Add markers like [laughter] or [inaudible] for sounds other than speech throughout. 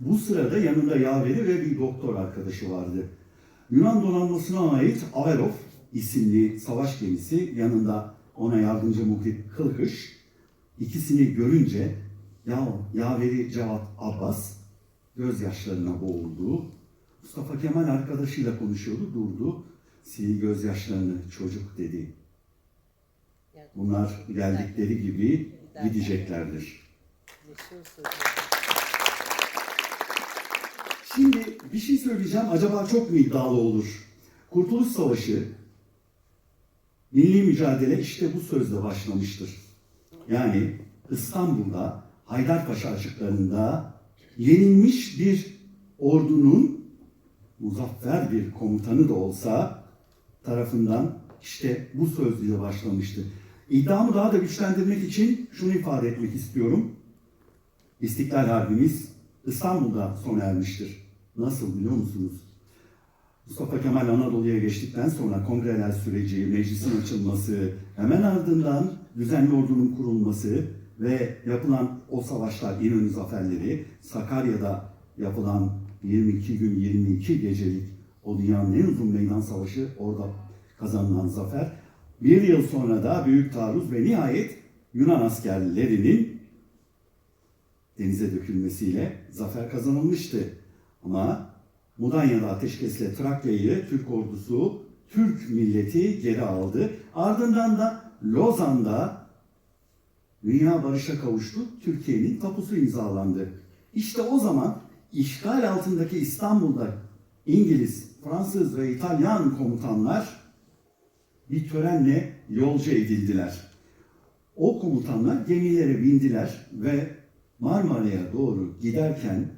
Bu sırada yanında yaveri ve bir doktor arkadaşı vardı. Yunan donanmasına ait Averof isimli savaş gemisi yanında ona yardımcı muhrip Kılkış ikisini görünce ya yaveri Cevat Abbas gözyaşlarına boğuldu. Mustafa Kemal arkadaşıyla konuşuyordu, durdu. Sil gözyaşlarını çocuk dedi. Bunlar geldikleri gibi gideceklerdir. Şimdi bir şey söyleyeceğim. Acaba çok mu iddialı olur? Kurtuluş Savaşı, milli mücadele işte bu sözle başlamıştır. Yani İstanbul'da, Haydarpaşa açıklarında yenilmiş bir ordunun muzaffer bir komutanı da olsa tarafından işte bu sözle başlamıştı. İddiamı daha da güçlendirmek için şunu ifade etmek istiyorum. İstiklal Harbimiz İstanbul'da sona ermiştir. Nasıl biliyor musunuz? Mustafa Kemal Anadolu'ya geçtikten sonra kongreler süreci, meclisin açılması, hemen ardından düzenli ordunun kurulması ve yapılan o savaşlar, İnönü zaferleri, Sakarya'da yapılan 22 gün 22 gecelik o dünyanın en uzun meydan savaşı orada kazanılan zafer. Bir yıl sonra da Büyük Taarruz ve nihayet Yunan askerlerinin denize dökülmesiyle zafer kazanılmıştı. Ama Mudanya'da ateşkesle Trakya'yı Türk ordusu, Türk milleti geri aldı. Ardından da Lozan'da dünya barışa kavuştu. Türkiye'nin tapusu imzalandı. İşte o zaman işgal altındaki İstanbul'da İngiliz, Fransız ve İtalyan komutanlar bir törenle yolcu edildiler. O komutanlar gemilere bindiler ve Marmara'ya doğru giderken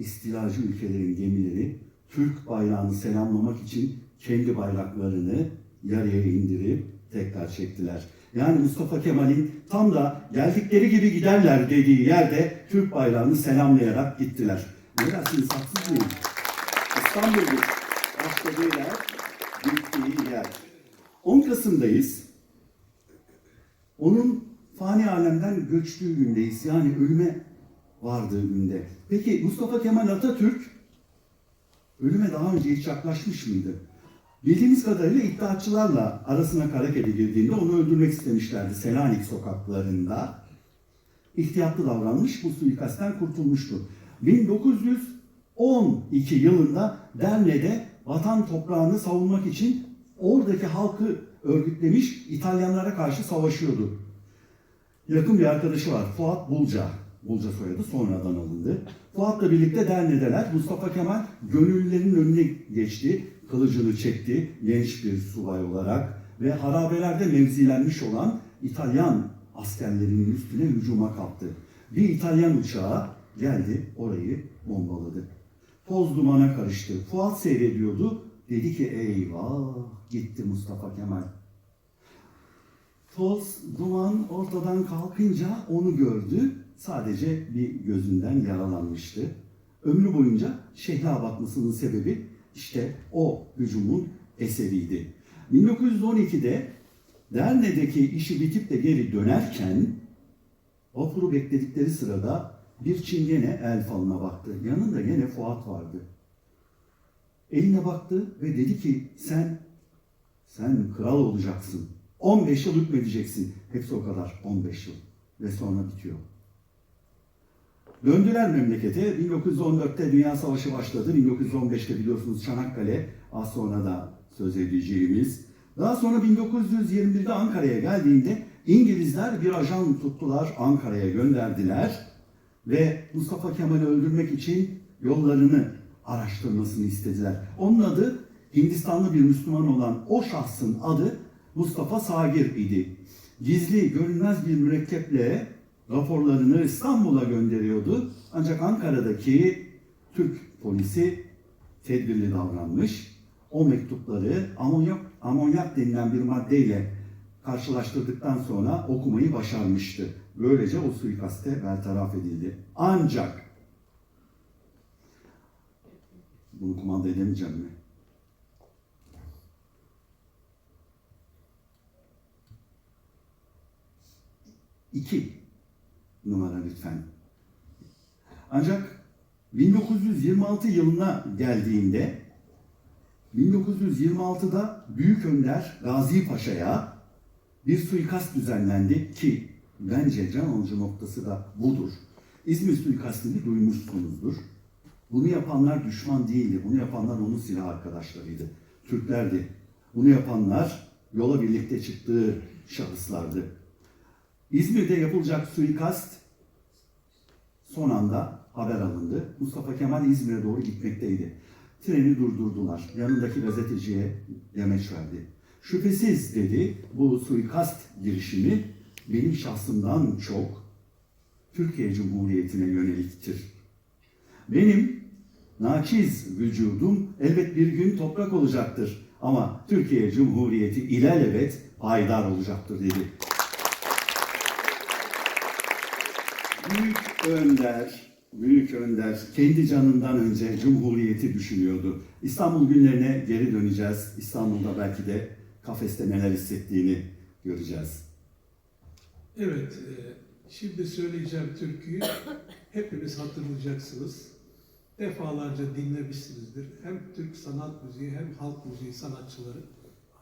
istilacı ülkelerin gemileri Türk bayrağını selamlamak için kendi bayraklarını yarıya indirip tekrar çektiler. Yani Mustafa Kemal'in tam da geldikleri gibi giderler dediği yerde Türk bayrağını selamlayarak gittiler. Ne dersiniz haksız mıyım? İstanbul'da başladığı yer, gittiği yer. 10 Kasım'dayız. Onun fani alemden göçtüğü gündeyiz. Yani ölüme vardığı günde. Peki Mustafa Kemal Atatürk ölüme daha önce hiç yaklaşmış mıydı? Bildiğimiz kadarıyla iddiatçılarla arasına kara kedi girdiğinde onu öldürmek istemişlerdi Selanik sokaklarında. İhtiyatlı davranmış, bu suikastten kurtulmuştu. 1912 yılında Derne'de vatan toprağını savunmak için oradaki halkı örgütlemiş İtalyanlara karşı savaşıyordu. Yakın bir arkadaşı var Fuat Bulca. Bulca soyadı sonradan alındı. Fuat'la birlikte dernedeler. Mustafa Kemal gönüllülerin önüne geçti. Kılıcını çekti genç bir subay olarak ve harabelerde mevzilenmiş olan İtalyan askerlerinin üstüne hücuma kalktı. Bir İtalyan uçağı geldi orayı bombaladı. Toz dumana karıştı. Fuat seyrediyordu. Dedi ki eyvah gitti Mustafa Kemal. Toz, duman ortadan kalkınca onu gördü. Sadece bir gözünden yaralanmıştı. Ömrü boyunca şehla batmasının sebebi işte o hücumun eseriydi. 1912'de Derne'deki işi bitip de geri dönerken vapuru bekledikleri sırada bir çingene el falına baktı. Yanında gene Fuat vardı. Eline baktı ve dedi ki sen sen kral olacaksın. 15 yıl hükmedeceksin. Hepsi o kadar 15 yıl. Ve sonra bitiyor. Döndüler memlekete. 1914'te Dünya Savaşı başladı. 1915'te biliyorsunuz Çanakkale. Az sonra da söz edeceğimiz. Daha sonra 1921'de Ankara'ya geldiğinde İngilizler bir ajan tuttular. Ankara'ya gönderdiler. Ve Mustafa Kemal'i öldürmek için yollarını araştırmasını istediler. Onun adı Hindistanlı bir Müslüman olan o şahsın adı Mustafa Sagir idi. Gizli, görünmez bir mürekkeple raporlarını İstanbul'a gönderiyordu. Ancak Ankara'daki Türk polisi tedbirli davranmış. O mektupları amonyak, amonyak denilen bir maddeyle karşılaştırdıktan sonra okumayı başarmıştı. Böylece o suikaste bertaraf edildi. Ancak bunu kumanda edemeyeceğim mi? İki numara lütfen. Ancak 1926 yılına geldiğinde 1926'da Büyük Önder Gazi Paşa'ya bir suikast düzenlendi ki bence can alıcı noktası da budur. İzmir suikastini duymuşsunuzdur. Bunu yapanlar düşman değildi. Bunu yapanlar onun silah arkadaşlarıydı. Türklerdi. Bunu yapanlar yola birlikte çıktığı şahıslardı. İzmir'de yapılacak suikast son anda haber alındı. Mustafa Kemal İzmir'e doğru gitmekteydi. Treni durdurdular. Yanındaki gazeteciye demeç verdi. Şüphesiz dedi bu suikast girişimi benim şahsımdan çok Türkiye Cumhuriyeti'ne yöneliktir. Benim naçiz vücudum elbet bir gün toprak olacaktır. Ama Türkiye Cumhuriyeti ilelebet payidar olacaktır dedi. Büyük önder, büyük önder kendi canından önce Cumhuriyeti düşünüyordu. İstanbul günlerine geri döneceğiz. İstanbul'da belki de kafeste neler hissettiğini göreceğiz. Evet, e, şimdi söyleyeceğim türküyü [coughs] hepiniz hatırlayacaksınız. Defalarca dinlemişsinizdir. Hem Türk sanat müziği hem halk müziği sanatçıları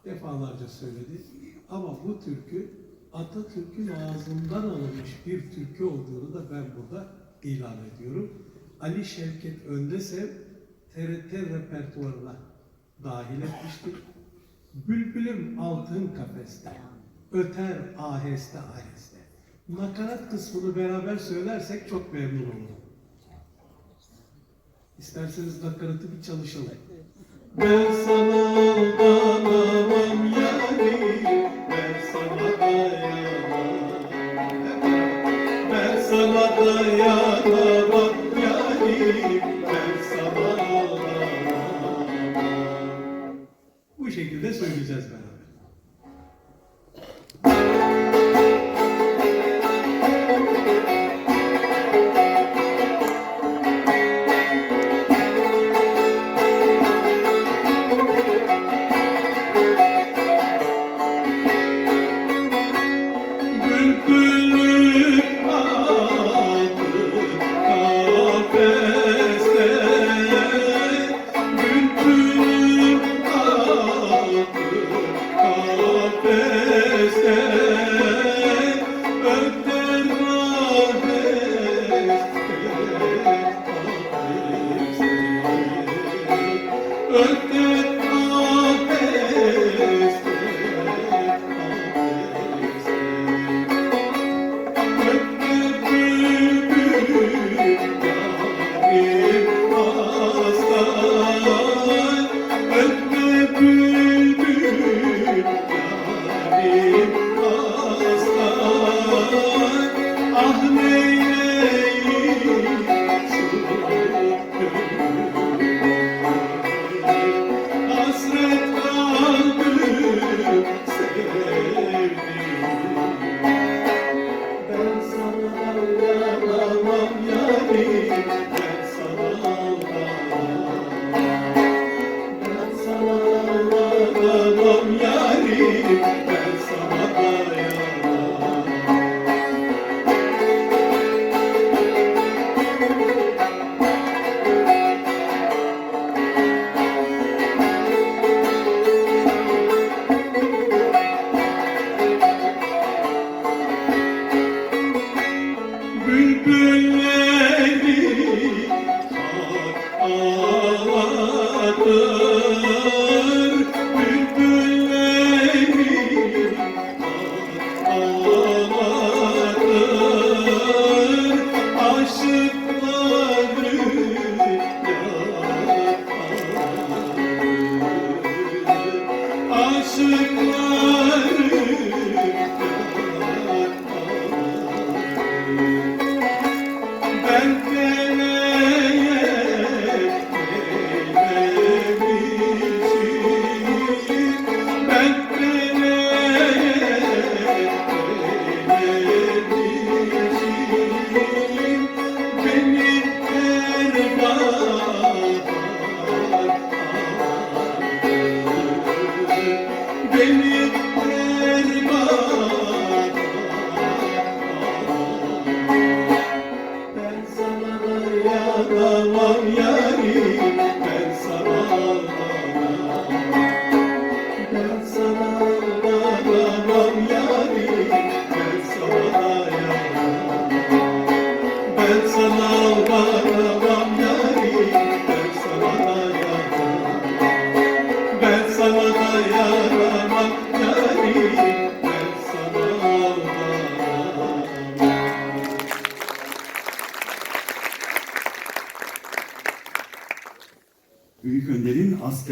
defalarca söyledi. Ama bu türkü Atatürk'ün ağzından alınmış bir türkü olduğunu da ben burada ilan ediyorum. Ali Şevket Öndesev TRT repertuarına dahil etmiştir. Bülbülüm altın kafeste, öter aheste aheste. Nakarat kısmını beraber söylersek çok memnun olurum. İsterseniz nakaratı bir çalışalım. Ben sana aldanamam yani, Jesus Bülbül baby.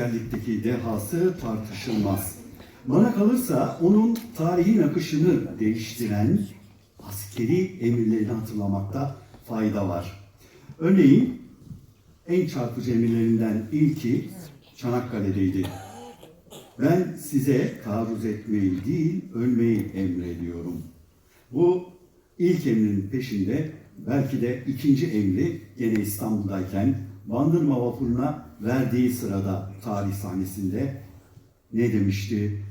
Askerlikteki dehası tartışılmaz. Bana kalırsa onun tarihin akışını değiştiren askeri emirlerini hatırlamakta fayda var. Örneğin en çarpıcı emirlerinden ilki Çanakkale'deydi. Ben size taarruz etmeyi değil, ölmeyi emrediyorum. Bu ilk emrin peşinde belki de ikinci emri gene İstanbul'dayken Bandırma vapuruna verdiği sırada tarih sahnesinde ne demişti?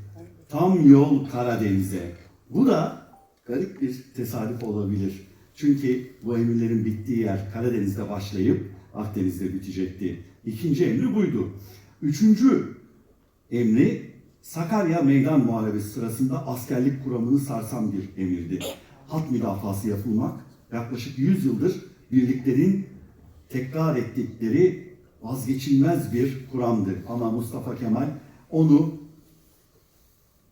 Tam yol Karadeniz'e. Bu da garip bir tesadüf olabilir. Çünkü bu emirlerin bittiği yer Karadeniz'de başlayıp Akdeniz'de bitecekti. İkinci emri buydu. Üçüncü emri Sakarya Meydan Muharebesi sırasında askerlik kuramını sarsan bir emirdi. Hat müdafası yapılmak yaklaşık 100 yıldır birliklerin tekrar ettikleri vazgeçilmez bir kuramdı. Ama Mustafa Kemal onu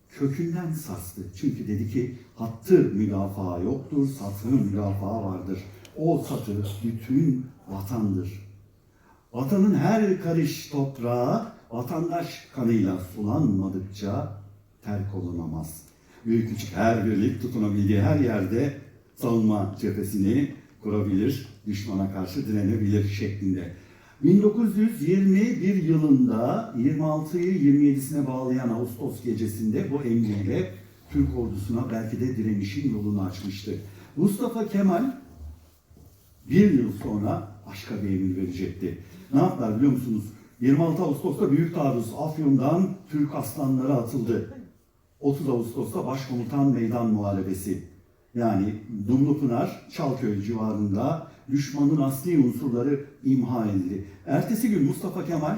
kökünden sarstı. Çünkü dedi ki hattı müdafaa yoktur, satı müdafaa vardır. O satı bütün vatandır. Vatanın her karış toprağı vatandaş kanıyla sulanmadıkça terk olunamaz. Büyük küçük her birlik tutunabildiği her yerde savunma cephesini kurabilir, düşmana karşı direnebilir şeklinde. 1921 yılında 26'yı 27'sine bağlayan Ağustos gecesinde bu emriyle Türk ordusuna belki de direnişin yolunu açmıştı. Mustafa Kemal bir yıl sonra başka bir emir verecekti. Ne yaptılar biliyor musunuz? 26 Ağustos'ta Büyük Taarruz Afyon'dan Türk aslanları atıldı. 30 Ağustos'ta Başkomutan Meydan Muharebesi. Yani Dumlupınar, Çalköy civarında düşmanın asli unsurları imha edildi. Ertesi gün Mustafa Kemal,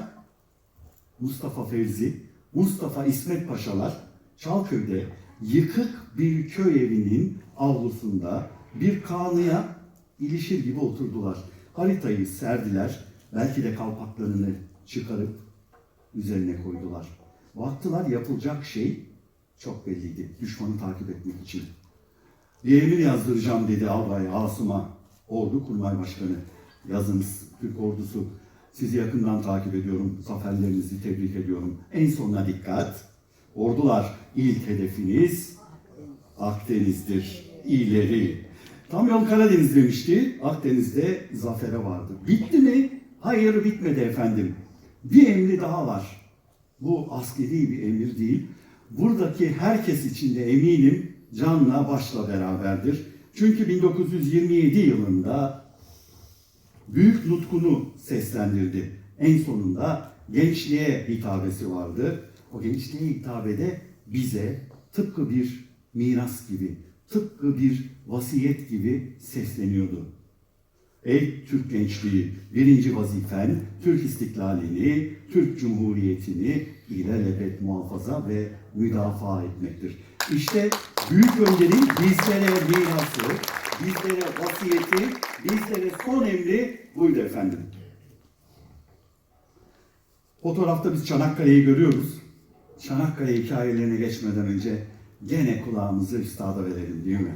Mustafa Fevzi, Mustafa İsmet Paşalar Çalköy'de yıkık bir köy evinin avlusunda bir kanıya ilişir gibi oturdular. Haritayı serdiler, belki de kalpaklarını çıkarıp üzerine koydular. Baktılar yapılacak şey çok belliydi. Düşmanı takip etmek için. Bir emir yazdıracağım dedi Albay Asım'a, ordu kurmay başkanı. Yazınız Türk ordusu. Sizi yakından takip ediyorum. Zaferlerinizi tebrik ediyorum. En sonuna dikkat. Ordular ilk hedefiniz Akdeniz'dir. İleri. Tam yol Karadeniz demişti. Akdeniz'de zafere vardı. Bitti mi? Hayır bitmedi efendim. Bir emri daha var. Bu askeri bir emir değil. Buradaki herkes için de eminim canla başla beraberdir. Çünkü 1927 yılında büyük nutkunu seslendirdi. En sonunda gençliğe hitabesi vardı. O gençliğe hitabede bize tıpkı bir miras gibi, tıpkı bir vasiyet gibi sesleniyordu. Ey Türk gençliği, birinci vazifen Türk istiklalini, Türk Cumhuriyeti'ni ilelebet muhafaza ve müdafaa etmektir. İşte Büyük Önder'in bizlere mirası, bizlere vasiyeti, bizlere son emri buydu efendim. Fotoğrafta biz Çanakkale'yi görüyoruz. Çanakkale hikayelerine geçmeden önce gene kulağımızı üstada verelim değil mi?